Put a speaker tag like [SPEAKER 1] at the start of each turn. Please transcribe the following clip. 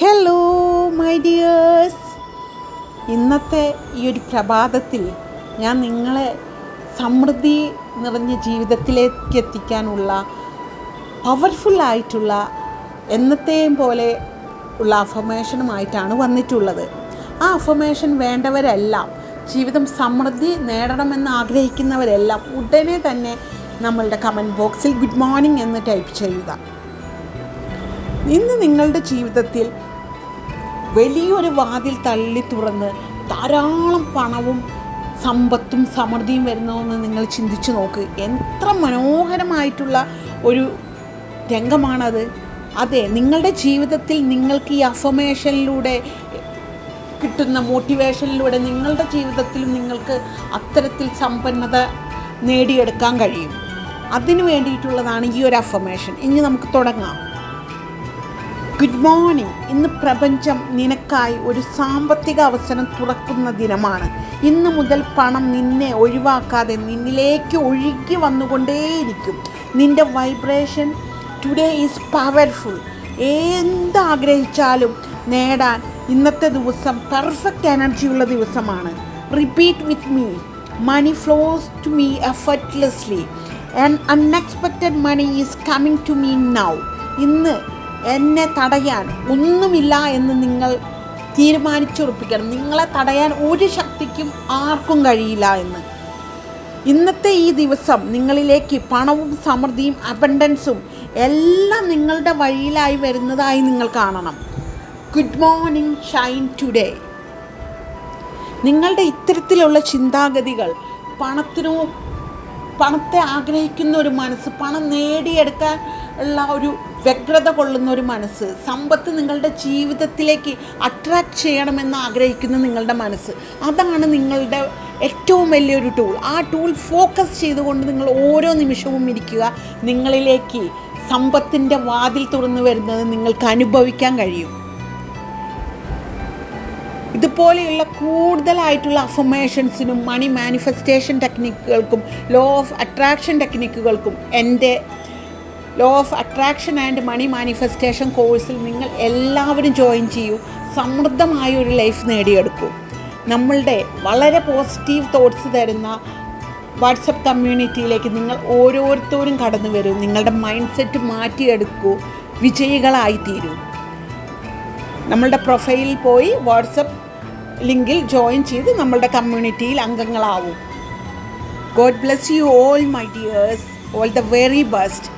[SPEAKER 1] Hello my dears ഇന്നത്തെ ഈ ഒരു പ്രഭാതത്തിൽ ഞാൻ നിങ്ങളെ സമൃദ്ധി നിറഞ്ഞ ജീവിതത്തിലേക്ക് എത്തിക്കാനുള്ള പവർഫുള്ളായിട്ടുള്ള എന്നത്തെയും പോലെ ഉള്ള അഫമേഷനുമായിട്ടാണ് വന്നിട്ടുള്ളത്. ആ അഫമേഷൻ വേണ്ടവരെല്ലാം ജീവിതം സമൃദ്ധി നേടണമെന്ന് ആഗ്രഹിക്കുന്നവരെല്ലാം ഉടനെ തന്നെ നമ്മളുടെ കമന്റ് ബോക്സിൽ ഗുഡ് മോർണിംഗ് എന്ന് ടൈപ്പ് ചെയ്യുക. ഇന്ന് നിങ്ങളുടെ ജീവിതത്തിൽ വലിയൊരു വാതിൽ തള്ളി തുറന്ന് ധാരാളം പണവും സമ്പത്തും സമൃദ്ധിയും വരുന്നതെന്ന് നിങ്ങൾ ചിന്തിച്ചു നോക്ക്. എത്ര മനോഹരമായിട്ടുള്ള ഒരു രംഗമാണത്. അതെ നിങ്ങളുടെ ജീവിതത്തിൽ നിങ്ങൾക്ക് ഈ അഫമേഷനിലൂടെ കിട്ടുന്ന മോട്ടിവേഷനിലൂടെ നിങ്ങളുടെ ജീവിതത്തിലും നിങ്ങൾക്ക് അത്തരത്തിൽ സമ്പന്നത നേടിയെടുക്കാൻ കഴിയും. അതിനു വേണ്ടിയിട്ടുള്ളതാണ് ഈ ഒരു അഫമേഷൻ ഇനി നമുക്ക് തുടങ്ങാം. ഗുഡ് മോർണിംഗ് ഇന്ന് പ്രപഞ്ചം നിനക്കായി ഒരു സാമ്പത്തിക അവസരം തുറക്കുന്ന ദിനമാണ്. ഇന്ന് മുതൽ പണം നിന്നെ ഒഴിവാക്കാതെ നിന്നിലേക്ക് ഒഴുകി വന്നുകൊണ്ടേയിരിക്കും. നിന്റെ വൈബ്രേഷൻ ടുഡേ ഈസ് പവർഫുൾ എന്താഗ്രഹിച്ചാലും നേടാൻ ഇന്നത്തെ ദിവസം പെർഫെക്റ്റ് എനർജിയുള്ള ദിവസമാണ്. Repeat with me money flows to me effortlessly and unexpected money is coming to me now ഇന്ന് എന്നെ തടയാൻ ഒന്നുമില്ല എന്ന് നിങ്ങൾ തീരുമാനിച്ചുറപ്പിക്കണം. നിങ്ങളെ തടയാൻ ഒരു ശക്തിക്കും ആർക്കും കഴിയില്ല എന്ന്. ഇന്നത്തെ ഈ ദിവസം നിങ്ങളിലേക്ക് പണവും സമൃദ്ധിയും അബണ്ടൻസും എല്ലാം നിങ്ങളുടെ വഴിയിലായി വരുന്നതായി നിങ്ങൾ കാണണം. ഗുഡ് മോർണിംഗ് ഷൈൻ ടുഡേ നിങ്ങളുടെ ഇത്തരത്തിലുള്ള ചിന്താഗതികൾ പണത്തിനോ പണത്തെ ആഗ്രഹിക്കുന്ന ഒരു മനസ്സ് പണം നേടിയെടുക്കാൻ ഉള്ള ഒരു വ്യഗ്രത കൊള്ളുന്ന ഒരു മനസ്സ് സമ്പത്ത് നിങ്ങളുടെ ജീവിതത്തിലേക്ക് അട്രാക്റ്റ് ചെയ്യണമെന്ന് ആഗ്രഹിക്കുന്ന നിങ്ങളുടെ മനസ്സ് അതാണ് നിങ്ങളുടെ ഏറ്റവും വലിയൊരു ടൂൾ ആ ടൂൾ ഫോക്കസ് ചെയ്തുകൊണ്ട് നിങ്ങൾ ഓരോ നിമിഷവും ഇരിക്കുക. നിങ്ങളിലേക്ക് സമ്പത്തിന്റെ വാതിൽ തുറന്നു വരുന്നത് നിങ്ങൾക്ക് അനുഭവിക്കാൻ കഴിയും. ഇതുപോലെയുള്ള കൂടുതലായിട്ടുള്ള അഫർമേഷൻസിനും മണി മാനിഫെസ്റ്റേഷൻ ടെക്നിക്കുകൾക്കും ലോ ഓഫ് അട്രാക്ഷൻ ടെക്നിക്കുകൾക്കും എന്റെ law of attraction and money manifestation കോഴ്സിൽ നിങ്ങൾ എല്ലാവരും ജോയിൻ ചെയ്യൂ. സമൃദ്ധമായ ഒരു ലൈഫ് നേടിയെടുക്കൂ. നമ്മളുടെ വളരെ പോസിറ്റീവ് തോട്ട്സ് തരുന്ന വാട്സപ്പ് കമ്മ്യൂണിറ്റിയിലേക്ക് നിങ്ങൾ ഓരോരുത്തരും കടന്നു വരൂ. നിങ്ങളുടെ മൈൻഡ് സെറ്റ് മാറ്റിയെടുക്കൂ. വിജയികളായി തീരൂ നമ്മളുടെ പ്രൊഫൈലിൽ പോയി വാട്സപ്പ് ലിങ്കിൽ ജോയിൻ ചെയ്ത് നമ്മളുടെ കമ്മ്യൂണിറ്റിയിൽ അംഗങ്ങളാവും. God bless you all my dears all the very best